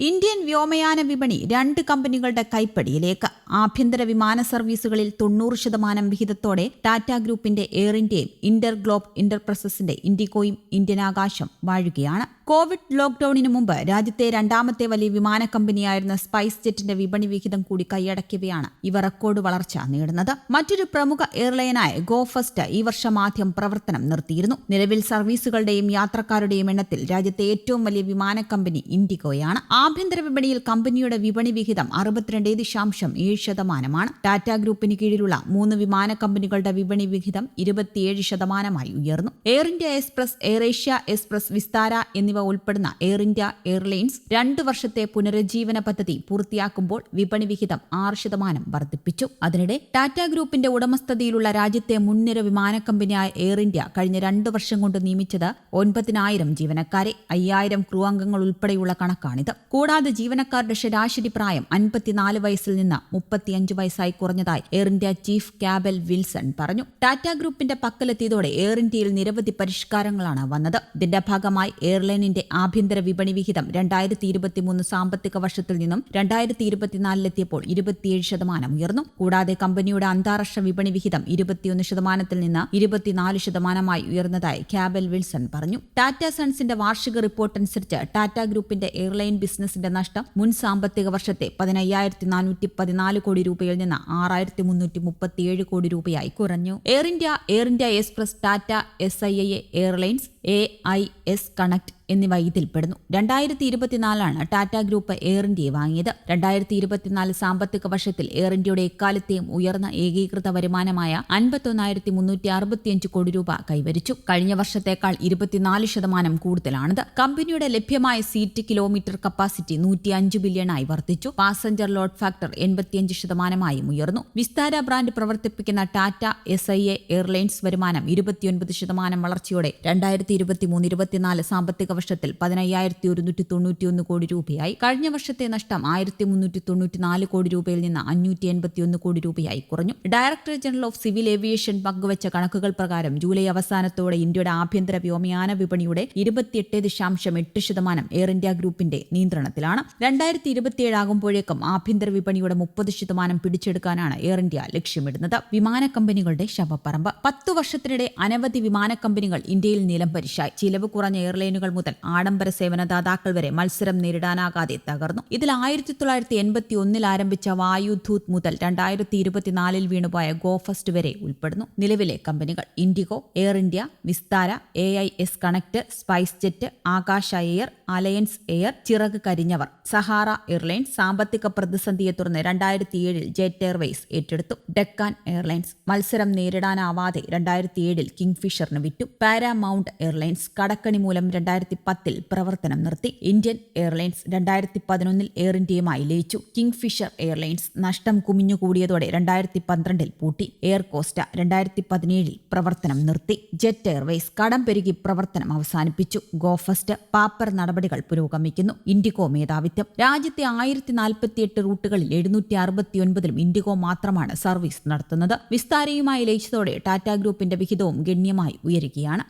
Indian വ്യോമയാന വിപണി രണ്ട് കമ്പനികളുടെ കൈപ്പടിയിലേക്ക്. ആഭ്യന്തര വിമാന സർവീസുകളിൽ തൊണ്ണൂറ് ശതമാനം വിഹിതത്തോടെ ടാറ്റ ഗ്രൂപ്പിന്റെ എയർ ഇന്ത്യയും ഇന്റർ ഗ്ലോബ് ഇന്റർപ്രസസിന്റെ ഇൻഡിഗോയും ഇന്ത്യൻ ആകാശം വാഴുകയാണ്. കോവിഡ് ലോക്ഡൌണിന് മുമ്പ് രാജ്യത്തെ രണ്ടാമത്തെ വലിയ വിമാന കമ്പനിയായിരുന്ന സ്പൈസ് ജെറ്റിന്റെ വിപണി വിഹിതം കൂടി കൈയടക്കിയവയാണ് ഇവ റെക്കോർഡ് വളർച്ച നേടുന്നത്. മറ്റൊരു പ്രമുഖ എയർലൈനായ ഗോ ഫസ്റ്റ് ഈ വർഷം ആദ്യം പ്രവർത്തനം നിർത്തിയിരുന്നു. നിലവിൽ സർവീസുകളുടെയും യാത്രക്കാരുടെയും എണ്ണത്തിൽ രാജ്യത്തെ ഏറ്റവും വലിയ വിമാന കമ്പനി ഇൻഡിഗോയാണ്. ആഭ്യന്തര വിപണിയിൽ കമ്പനിയുടെ വിപണി വിഹിതം അറുപത്തിരണ്ട് ദശാംശം ഏഴ് ശതമാനമാണ്. ടാറ്റ ഗ്രൂപ്പിന് കീഴിലുള്ള മൂന്ന് വിമാന കമ്പനികളുടെ വിപണി വിഹിതം ഇരുപത്തിയേഴ് ശതമാനമായി ഉയർന്നു. Air India Express AirAsia Express Vistara എന്നിവ ഉൾപ്പെടുന്ന എയർ ഇന്ത്യ എയർലൈൻസ് രണ്ടു വർഷത്തെ പുനരുജ്ജീവന പദ്ധതി പൂർത്തിയാക്കുമ്പോൾ വിപണി വിഹിതം ആറ് ശതമാനം വർദ്ധിപ്പിച്ചു. അതിനിടെ ടാറ്റ ഗ്രൂപ്പിന്റെ ഉടമസ്ഥതയിലുള്ള രാജ്യത്തെ മുൻനിര വിമാന കമ്പനിയായ എയർ ഇന്ത്യ കഴിഞ്ഞ രണ്ട് വർഷം കൊണ്ട് നിയമിച്ചത് ഒൻപതിനായിരം ജീവനക്കാരെ അയ്യായിരം ക്രൂ അംഗങ്ങൾ ഉൾപ്പെടെയുള്ള കണക്കാണിത്. കൂടാതെ ജീവനക്കാരുടെ ശരാശരി പ്രായം അൻപത്തിനാല് വയസ്സിൽ നിന്ന് മുപ്പത്തിയഞ്ച് വയസ്സായി കുറഞ്ഞതായി air India chief Campbell Wilson പറഞ്ഞു. ടാറ്റ ഗ്രൂപ്പിന്റെ പക്കലെത്തിയതോടെ എയർ ഇന്ത്യയിൽ നിരവധി പരിഷ്കാരങ്ങളാണ് വന്നത്. ഇതിന്റെ ഭാഗമായി എയർലൈനിന്റെ ആഭ്യന്തര വിപണി വിഹിതം രണ്ടായിരത്തി ഇരുപത്തിമൂന്ന് സാമ്പത്തിക വർഷത്തിൽ നിന്നും രണ്ടായിരത്തി ഇരുപത്തിനാലിലെത്തിയപ്പോൾ ഇരുപത്തിയേഴ് ശതമാനം ഉയർന്നു. കൂടാതെ കമ്പനിയുടെ അന്താരാഷ്ട്ര വിപണി വിഹിതം ഇരുപത്തിയൊന്ന് ശതമാനത്തിൽ നിന്ന് ഇരുപത്തിനാല് ശതമാനമായി ഉയർന്നതായി ക്യാബൽ വിൽസൺ പറഞ്ഞു. ടാറ്റ സൺസിന്റെ വാർഷിക റിപ്പോർട്ട് അനുസരിച്ച് ടാറ്റ ഗ്രൂപ്പിന്റെ എയർലൈൻ ബിസിനസിന്റെ നഷ്ടം മുൻ സാമ്പത്തിക വർഷത്തെ പതിനയ്യായിരത്തി നാനൂറ്റി പതിനാല് കോടി രൂപയിൽ നിന്ന് ആറായിരത്തി മുന്നൂറ്റി മുപ്പത്തിയേഴ് കോടി രൂപയായി കുറഞ്ഞു. Air India air India express Tata S I A airlines A I S connect എന്നിവ ഇതിൽപ്പെടുന്നു രണ്ടായിരത്തി ഇരുപത്തിനാലാണ് ടാറ്റ ഗ്രൂപ്പ് എയർ ഇന്ത്യയെ വാങ്ങിയത്. രണ്ടായിരത്തി ഇരുപത്തിനാല് സാമ്പത്തിക വർഷത്തിൽ എയർ ഇന്ത്യയുടെ എക്കാലത്തെയും ഉയർന്ന ഏകീകൃത വരുമാനമായ അൻപത്തൊന്നായിരത്തി മുന്നൂറ്റി അറുപത്തിയഞ്ച് കോടി രൂപ കൈവരിച്ചു. കഴിഞ്ഞ വർഷത്തേക്കാൾ ഇരുപത്തിനാല് ശതമാനം കൂടുതലാണിത്. കമ്പനിയുടെ ലഭ്യമായ സീറ്റ് കിലോമീറ്റർ കപ്പാസിറ്റി നൂറ്റി അഞ്ച് ബില്യണായി വർദ്ധിച്ചു. പാസഞ്ചർ ലോഡ് ഫാക്ടർ എൺപത്തിയഞ്ച് ശതമാനമായും ഉയർന്നു. വിസ്താര ബ്രാൻഡ് പ്രവർത്തിപ്പിക്കുന്ന Tata S I A airlines വരുമാനം ഇരുപത്തിയൊൻപത് ശതമാനം വളർച്ചയോടെ രണ്ടായിരത്തി ഇരുപത്തിമൂന്ന് ഇരുപത്തിനാല് സാമ്പത്തിക വർഷത്തിൽ പതിനയ്യായിരത്തി ഒരുന്നൂറ്റി തൊണ്ണൂറ്റിയൊന്ന് കോടി രൂപയായി. കഴിഞ്ഞ വർഷത്തെ നഷ്ടം ആയിരത്തി മുന്നൂറ്റി തൊണ്ണൂറ്റിനാല് കോടി രൂപയിൽ നിന്ന് അഞ്ഞൂറ്റി എൺപത്തിയൊന്ന് കോടി രൂപയായി കുറഞ്ഞു. Director general of civil aviation പങ്കുവച്ച കണക്കുകൾ പ്രകാരം ജൂലൈ അവസാനത്തോടെ ഇന്ത്യയുടെ ആഭ്യന്തര വ്യോമയാന വിപണിയുടെ ഇരുപത്തിയെട്ട് ദശാംശം എട്ട് ശതമാനം എയർ ഇന്ത്യ ഗ്രൂപ്പിന്റെ നിയന്ത്രണത്തിലാണ്. രണ്ടായിരത്തി ഇരുപത്തിയേഴ് ആകുമ്പോഴേക്കും ആഭ്യന്തര വിപണിയുടെ മുപ്പത് ശതമാനം പിടിച്ചെടുക്കാനാണ് എയർ ഇന്ത്യ ലക്ഷ്യമിടുന്നത്. വിമാന കമ്പനികളുടെ ശവപ്പറമ്പ്. പത്തു വർഷത്തിനിടെ അനവധി വിമാന കമ്പനികൾ ഇന്ത്യയിൽ നിലംപരിശായി ചിലവ് കുറഞ്ഞ എയർലൈനുകൾ മുതൽ ആഡംബര സേവനദാതാക്കൾ വരെ മത്സരം നേരിടാനാകാതെ തകർന്നു. ഇതിൽ ആയിരത്തി തൊള്ളായിരത്തി എൺപത്തി ഒന്നിൽ ആരംഭിച്ച വായുധൂത് മുതൽ രണ്ടായിരത്തി ഇരുപത്തിനാലിൽ വീണുപോയ ഗോഫസ്റ്റ് വരെ ഉൾപ്പെടുന്നു. നിലവിലെ കമ്പനികൾ IndiGo air India Vistara A I S connect SpiceJet Akasa air alliance air ചിറക് കരിഞ്ഞവർ സഹാറ എയർലൈൻസ് സാമ്പത്തിക പ്രതിസന്ധിയെ തുടർന്ന് രണ്ടായിരത്തി ഏഴിൽ ജെറ്റ് എയർവേസ് ഏറ്റെടുത്തു. ഡെക്കാൻ എയർലൈൻസ് മത്സരം നേരിടാനാവാതെ രണ്ടായിരത്തി ഏഴിൽ കിങ്ഫിഷറിന് വിറ്റു പാരാമൗണ്ട് എയർലൈൻസ് കടക്കണി മൂലം രണ്ടായിരത്തി പത്തിൽ പ്രവർത്തനം നിർത്തി. ഇന്ത്യൻ എയർലൈൻസ് രണ്ടായിരത്തി പതിനൊന്നിൽ എയർ ഇന്ത്യയുമായി ലയിച്ചു. കിങ് ഫിഷർ എയർലൈൻസ് നഷ്ടം കുമിഞ്ഞുകൂടിയതോടെ രണ്ടായിരത്തി പന്ത്രണ്ടിൽ പൂട്ടി. എയർ കോസ്റ്റ രണ്ടായിരത്തി പതിനേഴിൽ പ്രവർത്തനം നിർത്തി. ജെറ്റ് എയർവേസ് കടം പെരുകി പ്രവർത്തനം അവസാനിപ്പിച്ചു. ഗോഫസ്റ്റ് പാപ്പർ നടപടികൾ പുരോഗമിക്കുന്നു. ഇൻഡിഗോ മേധാവിത്വം. രാജ്യത്തെ ആയിരത്തി നാൽപ്പത്തിയെട്ട് റൂട്ടുകളിൽ എഴുന്നൂറ്റി അറുപത്തിയൊൻപതിലും ഇൻഡിഗോ മാത്രമാണ് സർവീസ് നടത്തുന്നത്. വിസ്താരയുമായി ലയിച്ചതോടെ ടാറ്റ ഗ്രൂപ്പിന്റെ വിഹിതവും ഗണ്യമായി ഉയരുകയാണ്.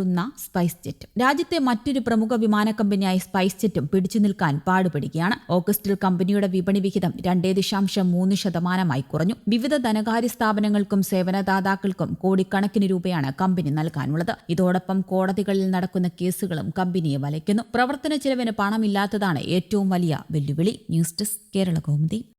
അടിപതറുന്ന സ്പൈസ് ജെറ്റ്. രാജ്യത്തെ മറ്റൊരു പ്രമുഖ വിമാന കമ്പനിയായ സ്പൈസ് ജെറ്റും പിടിച്ചു നിൽക്കാൻ പാടുപെടുകയാണ്. ഓഗസ്റ്റിൽ കമ്പനിയുടെ വിപണി വിഹിതം രണ്ടേ ദശാംശം മൂന്ന് ശതമാനമായി കുറഞ്ഞു. വിവിധ ധനകാര്യ സ്ഥാപനങ്ങൾക്കും സേവനദാതാക്കൾക്കും കോടിക്കണക്കിന് രൂപയാണ് കമ്പനി നൽകാനുള്ളത്. ഇതോടൊപ്പം കോടതികളിൽ നടക്കുന്ന കേസുകളും കമ്പനിയെ വലയ്ക്കുന്നു. പ്രവർത്തന ചെലവിന് പണമില്ലാത്തതാണ് ഏറ്റവും വലിയ വെല്ലുവിളി. News desk Kerala Kaumudi.